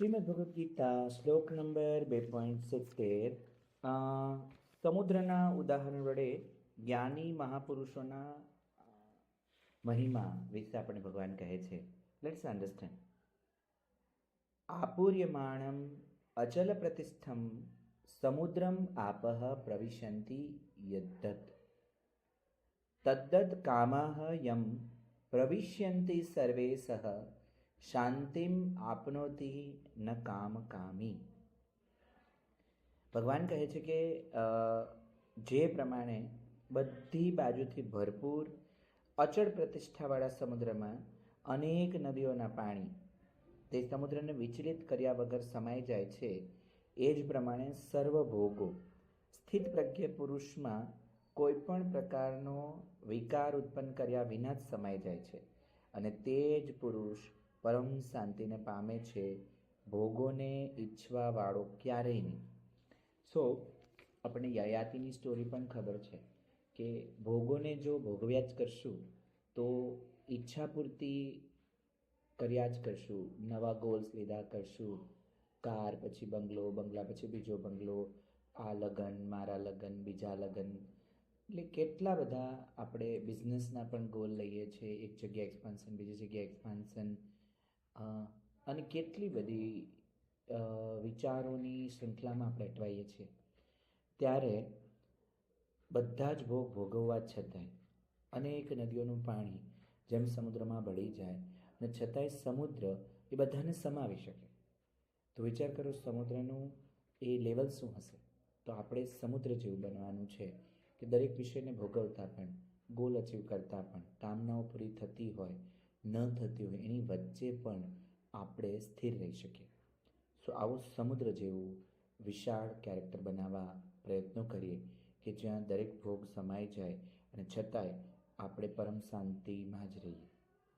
શ્રીમદ ભગવદ્ ગીતા શ્લોક નંબર બે પોઈન્ટ સિત્તેર સમુદ્રના ઉદાહરણ વડે જ્ઞાની મહાપુરુષોના મહિમા વિશે આપણે ભગવાન કહે છે. લેટ્સ અન્ડરસ્ટેન્ડ આપૂર્યમાણમ અચલ પ્રતિષ્ઠમ સમુદ્રમ આપહ પ્રવિશન્તિ યદ્દત. તદ્દત કામાહ યમ પ્રવિશ્યન્તિ સર્વે સહ શાંતિમ આપનોતી ન કામ કામી. ભગવાન કહે છે કે જે પ્રમાણે બધી બાજુથી ભરપૂર અચળ પ્રતિષ્ઠાવાળા સમુદ્રમાં અનેક નદીઓના પાણી તે સમુદ્રને વિચલિત કર્યા વગર સમાઈ જાય છે, એ જ પ્રમાણે સર્વભોગો, સ્થિત પ્રજ્ઞ પુરુષમાં કોઈ પણ પ્રકારનો વિકાર ઉત્પન્ન કર્યા વિના જ સમાઈ જાય છે. અને તે જ પુરુષ પરમ શાંતિને પામે છે, ભોગોને ઈચ્છવાવાળો ક્યારેય નહીં. સો આપણે યયાતિની સ્ટોરી પણ ખબર છે કે ભોગોને જો ભોગવ્યા જ કરશું, તો ઈચ્છા પૂરતી કર્યા જ કરશું. નવા ગોલ્સ લીધા કરશું. કાર પછી બંગલો, બંગલા પછી બીજો બંગલો, આ લગન, મારા લગ્ન, બીજા લગન. એટલે કેટલા બધા આપણે બિઝનેસના પણ ગોલ લઈએ છીએ. એક જગ્યાએ એક્સપાન્સન બીજી જગ્યાએ એક્સપાન્શન અને કેટલી બધી વિચારોની શૃંખલામાં આપણે અટવાઈએ છીએ. ત્યારે બધા જ ભોગ ભોગવવા છતાંય અનેક નદીઓનું પાણી જેમ સમુદ્રમાં ભળી જાય અને છતાંય સમુદ્ર એ બધાને સમાવી શકે. તો વિચાર કરો સમુદ્રનું એ લેવલ શું હશે? તો આપણે સમુદ્ર જેવું બનવાનું છે કે દરેક વિષયને ભોગવતા પણ, ગોલ અચીવ કરતાં પણ, કામનાઓ પૂરી થતી હોય ન થતી હોય એની વચ્ચે પણ આપણે સ્થિર રહી શકીએ. સો આવું સમુદ્ર જેવું વિશાળ કેરેક્ટર બનાવવા પ્રયત્નો કરીએ કે જ્યાં દરેક ભોગ સમાઈ જાય અને છતાંય આપણે પરમ શાંતિમાં જ રહીએ.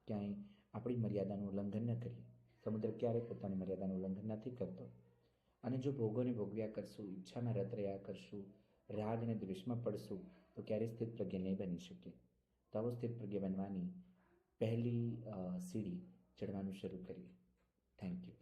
ક્યાંય આપણી મર્યાદાનું ઉલ્લંઘન ન કરીએ. સમુદ્ર ક્યારેય પોતાની મર્યાદાનું ઉલ્લંઘન નથી કરતો. અને જો ભોગોને ભોગવ્યા કરશું, ઈચ્છામાં રત રહ્યા કરશું, રાગ અને દ્વેષમાં પડશું, તો ક્યારેય સ્થિત પ્રજ્ઞ નહીં બની શકીએ. તો આવો સ્થિત પ્રજ્ઞ બનવાની પહેલી સીડી ચડવાનું શરૂ કરીએ. Thank you